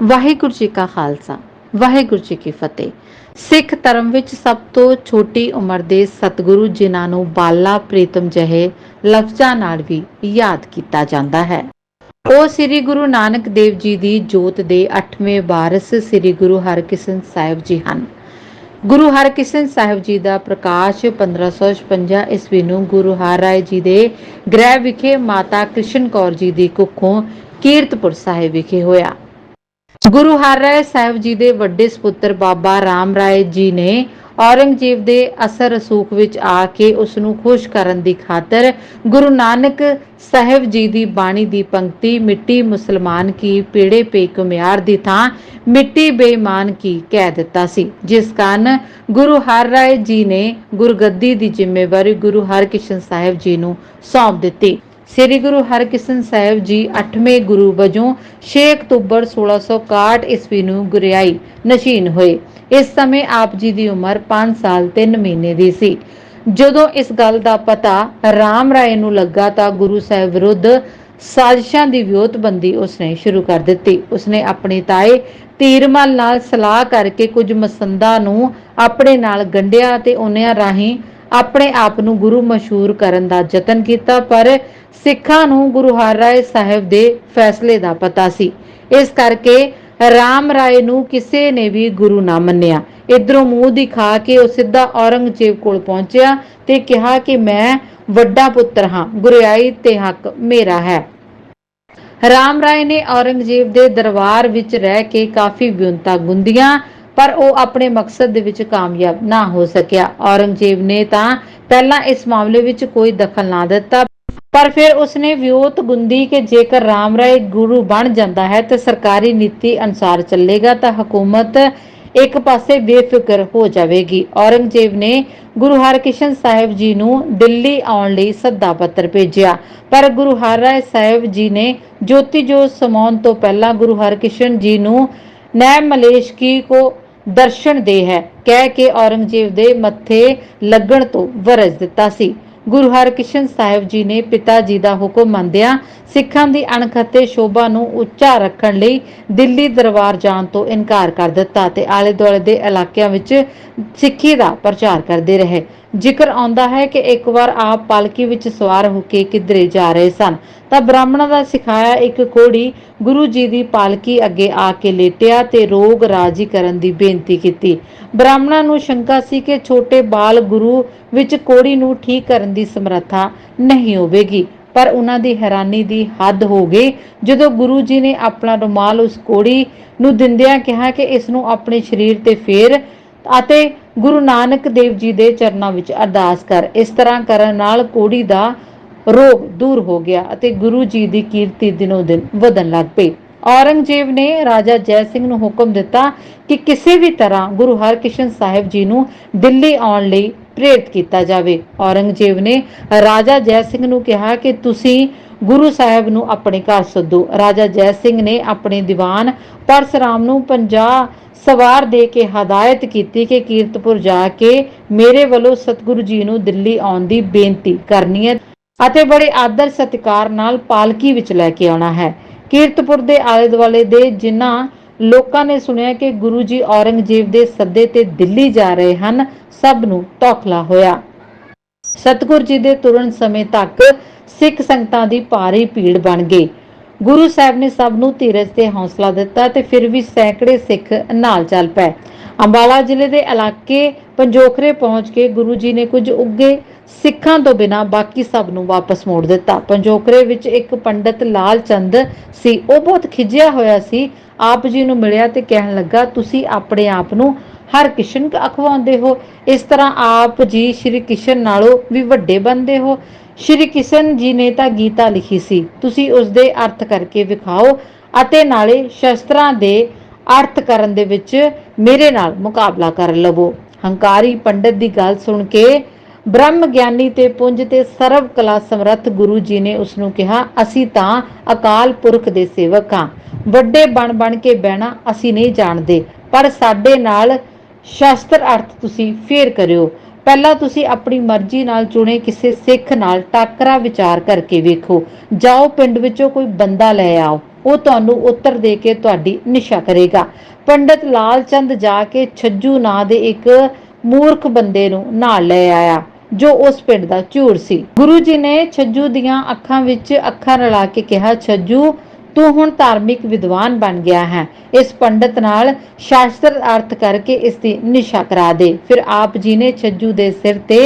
ਵਾਹਿਗੁਰੂ ਜੀ ਕਾ ਖਾਲਸਾ, ਵਾਹਿਗੁਰੂ ਜੀ ਕੀ ਫਤਿਹ। ਸਿੱਖ ਧਰਮ ਵਿੱਚ ਸਭ ਤੋਂ ਛੋਟੀ ਉਮਰ ਦੇ ਸਤਿਗੁਰੂ ਜਿਨ੍ਹਾਂ ਨੂੰ ਬਾਲਾ ਪ੍ਰੀਤਮ ਜਿਹੇ ਲਫ਼ਜ਼ਾਂ ਨਾਲ ਵੀ ਯਾਦ ਕੀਤਾ ਜਾਂਦਾ ਹੈ। ਉਹ ਸ੍ਰੀ ਗੁਰੂ ਨਾਨਕ ਦੇਵ ਜੀ ਦੀ ਜੋਤ ਦੇ 8ਵੇਂ ਵਾਰਿਸ ਸ੍ਰੀ ਗੁਰੂ ਹਰਕ੍ਰਿਸ਼ਨ ਸਾਹਿਬ ਜੀ ਹਨ। ਗੁਰੂ ਹਰਕ੍ਰਿਸ਼ਨ ਸਾਹਿਬ ਜੀ ਦਾ ਪ੍ਰਕਾਸ਼ 1556 ਈਸਵੀ ਨੂੰ ਗੁਰੂ ਹਰ ਰਾਏ ਜੀ ਦੇ ਗ੍ਰਹਿ ਵਿਖੇ ਮਾਤਾ ਕ੍ਰਿਸ਼ਨ ਕੌਰ ਜੀ ਦੀ ਕੁੱਖੋਂ ਕੀਰਤਪੁਰ ਸਾਹਿਬ ਵਿਖੇ ਹੋਇਆ। ਗੁਰੂ ਹਰ ਰਾਏ ਸਾਹਿਬ ਜੀ ਦੇ ਵੱਡੇ ਸੁਪੁੱਤਰ ਬਾਬਾ ਰਾਮ ਰਾਏ ਜੀ ਨੇ ਔਰੰਗਜ਼ੇਬ ਦੇ ਅਸਰ ਰਸੂਖ ਵਿੱਚ ਆ ਕੇ ਉਸ ਨੂੰ ਖੁਸ਼ ਕਰਨ ਦੀ ਖਾਤਰ ਗੁਰੂ ਨਾਨਕ ਸਾਹਿਬ ਜੀ ਦੀ ਬਾਣੀ ਦੀ ਪੰਕਤੀ ਮਿੱਟੀ ਮੁਸਲਮਾਨ ਕੀ ਪੀੜੇ ਪੇ ਕੁਮਿਆਰ ਦੀ ਥਾਂ ਮਿੱਟੀ ਬੇਈਮਾਨ ਕੀ ਕਹਿ ਦਿੱਤਾ ਸੀ। ਜਿਸ ਕਾਰਨ ਗੁਰੂ ਹਰ ਰਾਏ ਜੀ ਨੇ ਗੁਰਗੱਦੀ ਦੀ ਜ਼ਿੰਮੇਵਾਰੀ ਗੁਰੂ ਹਰਕ੍ਰਿਸ਼ਨ ਸਾਹਿਬ ਜੀ ਨੂੰ ਸੌਂਪ ਦਿੱਤੀ। ਸ੍ਰੀ ਗੁਰੂ ਹਰਕ੍ਰਿਸ਼ਨ ਸਾਹਿਬ ਜੀ 8ਵੇਂ ਗੁਰੂ ਵਜੋਂ 6 ਅਕਤੂਬਰ 1661 ਈਸਵੀ ਨੂੰ ਗੁਰਿਆਈ ਨਸ਼ੀਨ ਹੋਏ। ਇਸ ਸਮੇਂ ਆਪ ਜੀ ਦੀ ਉਮਰ 5 ਸਾਲ 3 ਮਹੀਨੇ ਦੀ ਸੀ। ਜਦੋਂ ਇਸ ਗੱਲ ਦਾ ਪਤਾ ਰਾਮ ਰਾਏ ਨੂੰ ਲੱਗਾ ਤਾਂ ਗੁਰੂ ਸਾਹਿਬ ਵਿਰੁੱਧ ਸਾਜ਼ਿਸ਼ਾਂ ਦੀ ਵਿਉਤਬੰਦੀ ਉਸਨੇ ਸ਼ੁਰੂ ਕਰ ਦਿੱਤੀ। ਉਸਨੇ ਆਪਣੇ ਤਾਏ ਤੀਰਮਲ ਨਾਲ ਸਲਾਹ ਕਰਕੇ ਕੁਝ ਮਸੰਦਾਂ ਨੂੰ ਆਪਣੇ ਨਾਲ ਗੰਢਿਆ ਤੇ ਉਹਨਾਂ ਰਾਹੀਂ ਆਪਣੇ ਆਪ ਨੂੰ ਗੁਰੂ ਮਸ਼ਹੂਰ ਕਰਨ ਦਾ ਯਤਨ ਕੀਤਾ, ਪਰ ਸਿੱਖਾਂ ਨੂੰ ਗੁਰੂ ਹਰਿਰਾਏ ਸਾਹਿਬ ਦੇ ਫੈਸਲੇ ਦਾ ਪਤਾ ਸੀ। ਇਸ ਕਰਕੇ ਰਾਮ ਰਾਏ ਨੂੰ ਕਿਸੇ ਨੇ ਵੀ ਗੁਰੂ ਨਾ ਮੰਨਿਆ। ਇਧਰੋਂ ਮੂੰਹ ਦਿਖਾ ਕੇ ਉਹ ਸਿੱਧਾ ਔਰੰਗਜ਼ੇਬ ਕੋਲ ਪਹੁੰਚਿਆ ਤੇ ਕਿਹਾ ਕਿ ਮੈਂ ਵੱਡਾ ਪੁੱਤਰ ਹਾਂ, ਗੁਰਿਆਈ ਤੇ ਹੱਕ ਮੇਰਾ ਹੈ। ਰਾਮ ਰਾਏ ਨੇ ਔਰੰਗਜ਼ੇਬ ਦੇ ਦਰਬਾਰ ਵਿੱਚ ਰਹਿ ਕੇ ਕਾਫੀ ਵਿਉਂਤਾ ਗੁੰਦੀਆਂ ਪਰ ਉਹ ਆਪਣੇ ਮਕਸਦ ਦੇ ਵਿੱਚ ਕਾਮਯਾਬ ਨਾ ਹੋ ਸਕਿਆ। ਔਰੰਗਜ਼ੇਬ ਨੇ ਤਾਂ ਪਹਿਲਾਂ ਇਸ ਮਾਮਲੇ ਵਿੱਚ ਕੋਈ ਦਖਲ ਨਾ ਦਿੱਤਾ, ਪਰ ਫਿਰ ਉਸਨੇ ਵਿਉਤ ਗੁੰਦੀ ਕਿ ਜੇਕਰ ਰਾਮ ਰਾਏ ਗੁਰੂ ਬਣ ਜਾਂਦਾ ਹੈ ਤਾਂ ਸਰਕਾਰੀ ਨੀਤੀ ਅਨੁਸਾਰ ਚੱਲੇਗਾ ਤਾਂ ਹਕੂਮਤ ਇੱਕ ਪਾਸੇ ਬੇਫਿਕਰ ਹੋ ਜਾਵੇਗੀ। ਔਰੰਗਜ਼ੇਬ ਨੇ ਗੁਰੂ ਹਰਕ੍ਰਿਸ਼ਨ ਸਾਹਿਬ ਜੀ ਨੂੰ ਦਿੱਲੀ ਆਉਣ ਲਈ ਸੱਦਾ ਪੱਤਰ ਭੇਜਿਆ, ਪਰ ਗੁਰੂ ਹਰਿਰਾਏ ਸਾਹਿਬ ਜੀ ਨੇ ਜੋਤੀ ਜੋਤ ਸਮਾਉਣ ਤੋਂ ਪਹਿਲਾਂ ਗੁਰੂ ਹਰਕ੍ਰਿਸ਼ਨ ਜੀ ਨੂੰ ਨੈ ਮਲੇਸ਼ਕੀ ਕੋ ਦਰਸ਼ਨ ਦੇ ਹੈ। ਕਹਿ ਕੇ ਔਰੰਗਜ਼ੇਬ ਦੇ ਮੱਥੇ ਲੱਗਣ ਤੋਂ ਵਰਜ ਦਿੱਤਾ ਸੀ। ਗੁਰੂ ਹਰਕ੍ਰਿਸ਼ਨ ਸਾਹਿਬ ਜੀ ਨੇ ਪਿਤਾ ਜੀ ਦਾ ਹੁਕਮ ਮੰਨਦਿਆਂ ਸਿੱਖਾਂ ਦੀ ਅਣਖ ਅਤੇ ਸ਼ੋਭਾ ਨੂੰ ਉੱਚਾ ਰੱਖਣ ਲਈ ਦਿੱਲੀ ਦਰਬਾਰ ਜਾਣ ਤੋਂ ਇਨਕਾਰ ਕਰ ਦਿੱਤਾ ਤੇ ਆਲੇ ਦੁਆਲੇ ਦੇ ਇਲਾਕਿਆਂ ਵਿੱਚ ਸਿੱਖੀ ਦਾ ਪ੍ਰਚਾਰ ਕਰਦੇ ਰਹੇ। ਜ਼ਿਕਰ ਆਉਂਦਾ ਹੈ ਕਿ ਇੱਕ ਵਾਰ ਆਪ ਪਾਲਕੀ ਵਿੱਚ ਸਵਾਰ ਹੋ ਕੇ ਕਿਧਰੇ ਜਾ ਰਹੇ ਸਨ। ਤਾਂ ਬ੍ਰਾਹਮਣਾਂ ਦਾ ਸਿਖਾਇਆ ਇੱਕ ਕੋੜੀ ਗੁਰੂ ਜੀ ਦੀ ਪਾਲਕੀ ਅੱਗੇ ਆ ਕੇ ਲੇਟਿਆ ਤੇ ਰੋਗ ਰਾਜੀ ਕਰਨ ਦੀ ਬੇਨਤੀ ਕੀਤੀ। ਬ੍ਰਾਹਮਣਾਂ ਨੂੰ ਸ਼ੰਕਾ ਸੀ ਕਿ ਛੋਟੇ ਬਾਲ ਗੁਰੂ ਵਿੱਚ ਕੋੜੀ ਨੂੰ ਠੀਕ ਕਰਨ ਦੀ ਸਮਰੱਥਾ ਨਹੀਂ ਹੋਵੇਗੀ, ਪਰ ਉਹਨਾਂ ਦੀ ਹੈਰਾਨੀ ਦੀ ਹੱਦ ਹੋ ਗਈ ਜਦੋਂ ਗੁਰੂ ਜੀ ਨੇ ਆਪਣਾ ਰੁਮਾਲ ਉਸ ਕੋੜੀ ਨੂੰ ਦਿੰਦਿਆਂ ਕਿਹਾ ਕਿ ਇਸ ਨੂੰ ਆਪਣੇ ਸਰੀਰ ਤੇ ਫੇਰ ਅਤੇ ਗੁਰੂ ਨਾਨਕ ਦੇਵ ਜੀ ਦੇ ਚਰਨਾਂ ਵਿੱਚ ਅਰਦਾਸ ਕਰ, ਇਸ ਤਰ੍ਹਾਂ ਕਰਨ ਨਾਲ ਕੋੜੀ ਦਾ ਰੋਗ ਦੂਰ ਹੋ ਗਿਆ ਅਤੇ ਗੁਰੂ ਜੀ ਦੀ ਕੀਰਤੀ ਦਿਨੋ ਦਿਨ ਵਧਣ ਲੱਗ ਪਈ। ਔਰੰਗਜ਼ੇਬ ਨੇ ਰਾਜਾ ਜੈ ਸਿੰਘ ਨੂੰ ਹੁਕਮ ਦਿੱਤਾ ਕਿ ਕਿਸੇ ਵੀ ਤਰ੍ਹਾਂ ਗੁਰੂ ਹਰਕ੍ਰਿਸ਼ਨ ਸਾਹਿਬ ਜੀ ਨੂੰ ਦਿੱਲੀ ਆਉਣ ਲਈ ਪ੍ਰੇਰਿਤ ਕੀਤਾ ਜਾਵੇ। ਔਰੰਗਜ਼ੇਬ ਨੇ ਰਾਜਾ ਜੈ ਸਿੰਘ ਨੂੰ ਕਿਹਾ ਕਿ ਤੁਸੀਂ ਗੁਰੂ ਸਾਹਿਬ ਨੂੰ ਆਪਣੇ ਘਰ ਸੱਦੋ। ਰਾਜਾ ਜੈ ਸਿੰਘ ਨੇ ਆਪਣੇ ਦੀਵਾਨ ਪਰਸਰਾਮ ਨੂੰ 50 ਸਵਾਰ ਦੇ ਕੇ ਹਦਾਇਤ ਕੀਤੀ ਕਿ ਕੀਰਤਪੁਰ ਜਾ ਕੇ ਮੇਰੇ ਵੱਲੋਂ ਸਤਿਗੁਰੂ ਜੀ ਨੂੰ ਦਿੱਲੀ ਆਉਣ ਦੀ ਬੇਨਤੀ ਕਰਨੀ ਹੈ ਅਤੇ ਬੜੇ ਆਦਰ ਸਤਿਕਾਰ ਨਾਲ ਪਾਲਕੀ ਵਿੱਚ ਲੈ ਕੇ ਆਉਣਾ ਹੈ। ਕੀਰਤਪੁਰ ਦੇ ਆਲੇ ਦੁਆਲੇ ਦੇ ਜਿਨ੍ਹਾਂ ਲੋਕਾਂ ਨੇ ਸੁਣਿਆ ਕਿ ਗੁਰੂ ਜੀ ਔਰੰਗਜ਼ੇਬ ਦੇ ਸੱਦੇ ਤੇ ਦਿੱਲੀ ਜਾ ਰਹੇ ਹਨ ਸਭ ਨੂੰ ਤੌਖਲਾ ਹੋਇਆ। ਸਤਗੁਰ ਜੀ ਦੇ ਤੁਰਨ ਸਮੇਂ ਤੱਕ ਸਿੱਖ ਸੰਗਤਾਂ ਦੀ ਭਾਰੀ ਭੀੜ ਬਣ ਗਈ। ਗੁਰੂ ਸਾਹਿਬ ਨੇ ਸਭ ਨੂੰ ਧੀਰਜ ਤੇ ਹੌਸਲਾ ਦਿੱਤਾ ਤੇ ਫਿਰ ਵੀ ਸੈਂਕੜੇ ਸਿੱਖ ਨਾਲ ਚੱਲ ਪਏ। ਅੰਬਾਲਾ ਜ਼ਿਲ੍ਹੇ ਦੇ ਇਲਾਕੇ ਪੰਜੋਖਰੇ ਪਹੁੰਚ ਕੇ ਗੁਰੂ ਜੀ ਨੇ ਕੁਝ ਉੱਗੇ ਸਿੱਖਾਂ ਤੋਂ ਬਿਨਾ ਬਾਕੀ ਸਭ ਨੂੰ ਵਾਪਸ ਮੋੜ ਦਿੱਤਾ। ਪੰਜੋਖਰੇ ਵਿੱਚ ਇੱਕ ਪੰਡਤ ਲਾਲ ਚੰਦ ਸੀ। ਉਹ ਬਹੁਤ ਖਿਜਿਆ ਹੋਇਆ ਸੀ। ਆਪ ਜੀ ਨੂੰ ਮਿਲਿਆ ਤੇ ਕਹਿਣ ਲੱਗਾ, ਤੁਸੀਂ ਆਪਣੇ ਆਪ ਨੂੰ ਹਰ ਕਿਸ਼ਨ ਅਖਵਾਉਂਦੇ ਹੋ। ਇਸ ਤਰ੍ਹਾਂ ਆਪ ਜੀ ਸ਼੍ਰੀ ਕਿਸ਼ਨ ਨਾਲੋਂ ਵੀ ਵੱਡੇ ਬਣਦੇ ਹੋ। ਸ਼੍ਰੀ ਕਿਸ਼ਨ ਜੀ ਨੇ ਤਾਂ ਗੀਤਾ ਲਿਖੀ ਸੀ। ਤੁਸੀਂ ਉਸ ਦੇ ਅਰਥ ਕਰਕੇ ਵਿਖਾਓ ਅਤੇ ਨਾਲੇ ਸ਼ਸਤਰਾਂ ਦੇ ਅਰਥ ਕਰਨ ਦੇ ਵਿੱਚ ਮੇਰੇ ਨਾਲ ਮੁਕਾਬਲਾ ਕਰ ਲਵੋ। ਹੰਕਾਰੀ ਪੰਡਤ ਦੀ ਗੱਲ ਸੁਣ ਕੇ ਬ੍ਰਹਮ ਗਿਆਨੀ ਤੇ ਪੁੰਜ ਤੇ ਸਰਵ ਕਲਾ ਸਮਰੱਥ ਗੁਰੂ ਜੀ ਨੇ ਉਸ ਨੂੰ ਕਿਹਾ, ਅਸੀਂ ਤਾਂ ਅਕਾਲ ਪੁਰਖ ਦੇ ਸੇਵਕ ਹਾਂ। ਵੱਡੇ ਬਣ ਬਣ ਕੇ ਬਹਿਣਾ ਅਸੀਂ ਨਹੀਂ ਜਾਣਦੇ, ਪਰ ਸਾਡੇ ਨਾਲ ਸ਼ਾਸਤਰ ਅਰਥ ਤੁਸੀਂ ਫੇਰ ਕਰਿਓ। ਪਹਿਲਾਂ ਤੁਸੀਂ ਆਪਣੀ ਮਰਜ਼ੀ ਨਾਲ ਚੁਣੇ ਕਿਸੇ ਸਿੱਖ ਨਾਲ ਟਾਕਰਾ ਵਿਚਾਰ ਕਰਕੇ ਵੇਖੋ। ਜਾਓ, ਪਿੰਡ ਵਿੱਚੋਂ ਕੋਈ ਬੰਦਾ ਲੈ ਆਓ। ਉਹ ਤੁਹਾਨੂੰ ਉੱਤਰ ਦੇ ਕੇ ਤੁਹਾਡੀ ਨਿਸ਼ਾ ਕਰੇਗਾ। ਪੰਡਤ ਲਾਲ ਚੰਦ ਜਾ ਕੇ ਛੱਜੂ ਨਾਂ ਦੇ ਇੱਕ ਮੂਰਖ ਬੰਦੇ ਨੂੰ ਨਾਲ ਲੈ ਆਇਆ, ਜੋ ਉਸ ਪਿੰਡ ਦਾ ਝੂਰ ਸੀ। ਗੁਰੂ ਜੀ ਨੇ ਛੱਜੂ ਦੀਆਂ ਅੱਖਾਂ ਵਿੱਚ ਅੱਖਾਂ ਰਲਾ ਕੇ ਕਿਹਾ, ਛੱਜੂ ਤੂੰ ਹੁਣ ਧਾਰਮਿਕ ਵਿਦਵਾਨ ਬਣ ਗਿਆ ਹੈ। ਇਸ ਪੰਡਤ ਨਾਲ ਸ਼ਾਸਤਰ ਅਰਥ ਕਰਕੇ ਇਸ ਦੀ ਨਿਸ਼ਾ ਕਰਾ ਦੇ। ਫਿਰ ਆਪ ਜੀ ਨੇ ਛੱਜੂ ਦੇ ਸਿਰ ਤੇ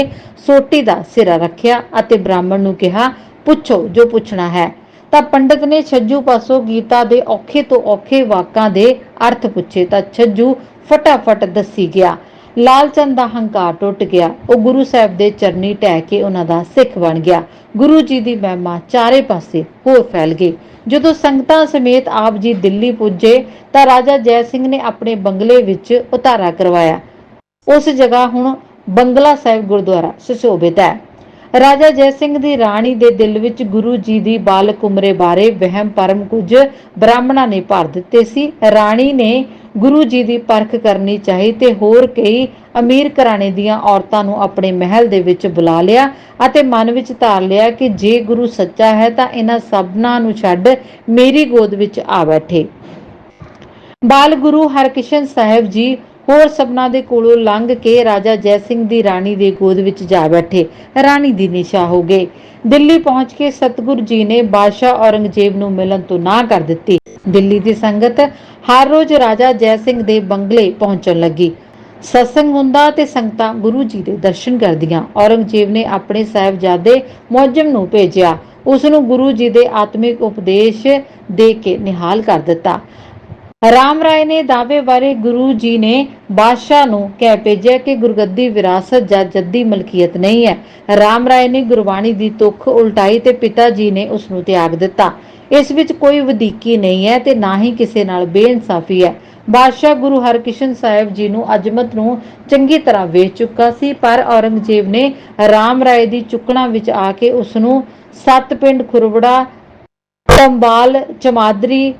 ਸੋਟੀ ਦਾ ਸਿਰਾ ਰੱਖਿਆ ਅਤੇ ਬ੍ਰਾਹਮਣ ਨੂੰ ਕਿਹਾ, ਪੁੱਛੋ, ਜੋ ਪੁੱਛਣਾ ਹੈ। ਤਾਂ ਪੰਡਤ ਨੇ ਛੱਜੂ ਪਾਸੋਂ ਗੀਤਾ ਦੇ ਔਖੇ ਤੋਂ ਔਖੇ ਵਾਕਾਂ ਦੇ ਅਰਥ ਪੁੱਛੇ ਤਾਂ ਛੱਜੂ ਫਟਾਫਟ ਦੱਸੀ ਗਿਆ ਲਾਲਚੰਦ ਦਾ ਹੰਕਾਰ ਟੁੱਟ ਗਿਆ। ਉਹ ਗੁਰੂ ਸਾਹਿਬ ਦੇ ਚਰਨੀ ਟਹਿ ਕੇ ਉਹਨਾਂ ਦਾ ਸਿੱਖ ਬਣ ਗਿਆ। ਗੁਰੂ ਜੀ ਦੀ ਮਹਿਮਾ ਚਾਰੇ ਪਾਸੇ ਹੋਰ ਫੈਲ ਗਈ। ਜਦੋਂ ਸੰਗਤਾਂ ਸਮੇਤ ਆਪ ਜੀ ਦਿੱਲੀ ਪੁੱਜੇ, ਤਾਂ ਰਾਜਾ ਜੈ ਸਿੰਘ ਨੇ ਆਪਣੇ ਬੰਗਲੇ ਵਿੱਚ ਉਤਾਰਾ ਕਰਵਾਇਆ। ਉਸ ਜਗ੍ਹਾ ਹੁਣ ਬੰਗਲਾ ਸਾਹਿਬ ਗੁਰਦੁਆਰਾ ਸੁਸ਼ੋਭਿਤ ਹੈ। ਰਾਜਾ ਜੈ ਸਿੰਘ ਦੀ ਰਾਣੀ ਦੇ ਦਿਲ ਵਿੱਚ ਗੁਰੂ ਜੀ ਦੀ ਬਾਲਕ ਉਮਰੇ ਬਾਰੇ ਵਹਿਮ ਭਰਮ ਕੁਝ ਬ੍ਰਾਹਮਣਾਂ ਨੇ ਭਰ ਦਿੱਤੇ ਸੀ। ਰਾਣੀ ਨੇ ਗੁਰੂ ਜੀ ਦੀ ਪਰਖ ਕਰਨੀ ਚਾਹੀ ਤੇ ਹੋਰ ਕਈ ਅਮੀਰ ਘਰਾਣੇ ਦੀਆਂ ਔਰਤਾਂ ਨੂੰ ਆਪਣੇ ਮਹਿਲ ਦੇ ਵਿੱਚ ਬੁਲਾ ਲਿਆ ਅਤੇ ਮਨ ਵਿੱਚ ਧਾਰ ਲਿਆ ਕਿ ਜੇ ਗੁਰੂ ਸੱਚਾ ਹੈ ਤਾਂ ਇਹਨਾਂ ਸਭਨਾਂ ਨੂੰ ਛੱਡ ਮੇਰੀ ਗੋਦ ਵਿੱਚ ਆ ਬੈਠੇ। ਬਾਲ ਗੁਰੂ ਹਰਕ੍ਰਿਸ਼ਨ ਸਾਹਿਬ ਜੀ ਹੋਰ ਸਭਨਾਂ ਦੇ ਕੋਲੋਂ ਲੰਘ ਕੇ ਰਾਜਾ ਜੈ ਸਿੰਘ ਦੀ ਰਾਣੀ ਦੇ ਗੋਦ ਵਿੱਚ ਜਾ ਬੈਠੇ। ਰਾਣੀ ਦੀ ਨਿਸ਼ਾ ਹੋ ਗਏ ਦਿੱਲੀ ਪਹੁੰਚ ਕੇ ਸਤਗੁਰ ਜੀ ਨੇ ਬਾਦਸ਼ਾਹ ਔਰੰਗਜ਼ੇਬ ਨੂੰ ਮਿਲਣ ਤੋਂ ਨਾ ਕਰ ਦਿੱਤੀ। ਦਿੱਲੀ ਦੀ ਸੰਗਤ ਹਰ ਰੋਜ਼ ਰਾਜਾ ਜੈ ਸਿੰਘ ਦੇ ਬੰਗਲੇ ਪਹੁੰਚਣ ਲੱਗੀ। ਸਤਸੰਗ ਹੁੰਦਾ ਤੇ ਸੰਗਤਾਂ ਗੁਰੂ ਜੀ ਦੇ ਦਰਸ਼ਨ ਕਰਦੀਆਂ। ਔਰੰਗਜ਼ੇਬ ਨੇ ਆਪਣੇ ਸਾਹਿਬਜ਼ਾਦੇ ਮੌਜਮ ਨੂੰ ਭੇਜਿਆ। ਉਸ ਨੂੰ ਗੁਰੂ ਜੀ ਦੇ ਆਤਮਿਕ ਉਪਦੇਸ਼ ਦੇ ਕੇ ਨਿਹਾਲ ਕਰ ਦਿੱਤਾ। ਰਾਮ ਰਾਏ ਨੇ ਦਾਅਵੇ ਬਾਰੇ ਗੁਰੂ ਜੀ ਨੇ ਬਾਦਸ਼ਾਹ ਨੂੰ ਕਹਿ ਭੇਜਿਆ ਕਿ ਗੁਰਗੱਦੀ ਵਿਰਾਸਤ ਜਾਂ ਜੱਦੀ ਮਲਕੀਅਤ ਨਹੀਂ ਹੈ। ਰਾਮ ਰਾਏ ਨੇ ਗੁਰਬਾਣੀ ਦੀ ਤੁਖ ਉਲਟਾਈ ਤੇ ਪਿਤਾ ਜੀ ਨੇ ਉਸ ਨੂੰ ਤਿਆਗ ਦਿੱਤਾ। ਇਸ ਵਿੱਚ ਕੋਈ ਵਧੀਕੀ ਨਹੀਂ ਹੈ ਤੇ ਨਾ ਹੀ ਕਿਸੇ ਨਾਲ ਬੇਇਨਸਾਫੀ ਹੈ। ਬਾਦਸ਼ਾਹ ਗੁਰੂ ਹਰਕ੍ਰਿਸ਼ਨ ਸਾਹਿਬ ਜੀ ਨੂੰ ਅਜਮਤ ਨੂੰ ਚੰਗੀ ਤਰ੍ਹਾਂ ਵੇਚ ਚੁੱਕਾ ਸੀ, ਪਰ ਔਰੰਗਜ਼ੇਬ ਨੇ ਰਾਮ ਰਾਏ ਦੀ ਚੁੱਕਣਾ ਵਿੱਚ ਆ ਕੇ ਉਸ ਨੂੰ ਸੱਤ ਪਿੰਡ ਖੁਰਬੜਾ ਕੰਬਾਲ ਚਮਾਦਰੀ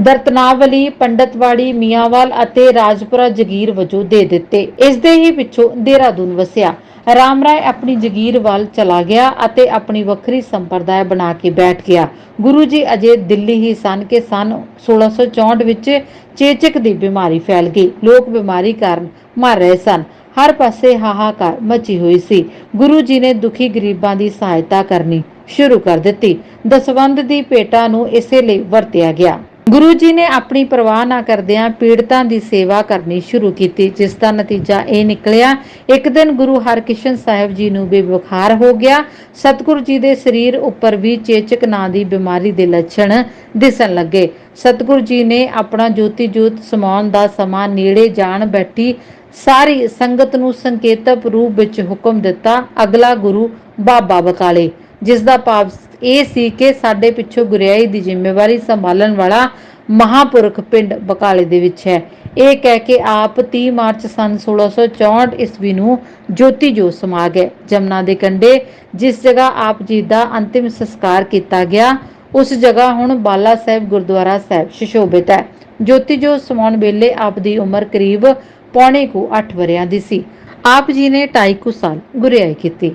ਦਰਤਨਾਵਲੀ, ਪੰਡਤਵਾੜੀ, ਮੀਆਂਵਾਲ ਅਤੇ ਰਾਜਪੁਰਾ ਜਗੀਰ ਵਜੋਂ ਦੇ ਦਿੱਤੇ। ਇਸ ਦੇ ਹੀ ਪਿੱਛੋਂ ਦੇਹਰਾਦੂਨ ਵਸਿਆ। ਰਾਮ ਰਾਏ ਆਪਣੀ ਜਗੀਰ ਵੱਲ ਚਲਾ ਗਿਆ ਅਤੇ ਆਪਣੀ ਵੱਖਰੀ ਸੰਪਰਦਾਇ ਬਣਾ ਕੇ ਬੈਠ ਗਿਆ। ਗੁਰੂ ਜੀ ਅਜੇ ਦਿੱਲੀ ਹੀ ਸਨ ਕਿ ਸਨ 1664 ਵਿੱਚ ਚੇਚਕ ਦੀ ਬਿਮਾਰੀ ਫੈਲ ਗਈ। ਲੋਕ ਬਿਮਾਰੀ ਕਾਰਨ ਮਰ ਰਹੇ ਸਨ। ਹਰ ਪਾਸੇ ਹਾਹਾਕਾਰ ਮਚੀ ਹੋਈ ਸੀ। ਗੁਰੂ ਜੀ ਨੇ ਦੁਖੀ ਗਰੀਬਾਂ ਦੀ ਸਹਾਇਤਾ ਕਰਨੀ ਸ਼ੁਰੂ ਕਰ ਦਿੱਤੀ। ਦਸਵੰਦ ਦੀ ਭੇਟਾ ਨੂੰ ਇਸੇ ਲਈ ਵਰਤਿਆ ਗਿਆ। ਗੁਰੂ ਜੀ ਨੇ ਆਪਣੀ ਪਰਵਾਹ ਨਾ ਕਰਦਿਆਂ ਪੀੜਤਾਂ ਦੀ ਸੇਵਾ ਕਰਨੀ ਸ਼ੁਰੂ ਕੀਤੀ, ਜਿਸ ਦਾ ਨਤੀਜਾ ਇਹ ਨਿਕਲਿਆ, ਇੱਕ ਦਿਨ ਗੁਰੂ ਹਰਕ੍ਰਿਸ਼ਨ ਸਾਹਿਬ ਜੀ ਨੂੰ ਵੀ ਬੁਖਾਰ ਹੋ ਗਿਆ। ਸਤਿਗੁਰੂ ਜੀ ਦੇ ਸਰੀਰ ਉੱਪਰ ਵੀ ਚੇਚਕ ਨਾਂ ਦੀ ਬਿਮਾਰੀ ਦੇ ਲੱਛਣ ਦਿਸਣ ਲੱਗੇ। ਸਤਿਗੁਰੂ ਜੀ ਨੇ ਆਪਣਾ ਜੋਤੀ ਜੋਤ ਸਮਾਉਣ ਦਾ ਸਮਾਂ ਨੇੜੇ ਜਾਣ ਬੈਠੀ ਸਾਰੀ ਸੰਗਤ ਨੂੰ ਸੰਕੇਤਕ ਰੂਪ ਵਿੱਚ ਹੁਕਮ ਦਿੱਤਾ, ਅਗਲਾ ਗੁਰੂ ਬਾਬਾ ਬਕਾਲੇ, ਜਿਸ ਦਾ ਭਾਵ ਇਹ ਸੀ ਕਿ ਸਾਡੇ ਪਿੱਛੋਂ ਗੁਰਿਆਈ ਦੀ ਜ਼ਿੰਮੇਵਾਰੀ ਸੰਭਾਲਣ ਵਾਲਾ ਮਹਾਪੁਰਖ ਪਿੰਡ ਬਕਾਲੇ ਦੇ ਵਿੱਚ ਹੈ। ਇਹ ਕਹਿ ਕੇ ਆਪ 30 ਮਾਰਚ ਸਨ 1664 ਈਸਵੀ ਨੂੰ ਜੋਤੀ ਜੋਤ ਸਮਾ ਗਏ ਜਮਨਾ ਦੇ ਕੰਢੇ ਜਿਸ ਜਗ੍ਹਾ ਆਪ ਜੀ ਦਾ ਅੰਤਿਮ ਸੰਸਕਾਰ ਕੀਤਾ ਗਿਆ, ਉਸ ਜਗ੍ਹਾ ਹੁਣ ਬਾਲਾ ਸਾਹਿਬ ਗੁਰਦੁਆਰਾ ਸਾਹਿਬ ਸੁਸ਼ੋਭਿਤ ਹੈ। ਜੋਤੀ ਜੋਤ ਸਮਾਉਣ ਵੇਲੇ ਆਪ ਦੀ ਉਮਰ ਕਰੀਬ ਪੌਣੇ ਕੁ 8 ਵਰਿਆਂ ਦੀ ਸੀ। ਆਪ ਜੀ ਨੇ 2.5 ਕੁ ਸਾਲ ਗੁਰਿਆਈ ਕੀਤੀ।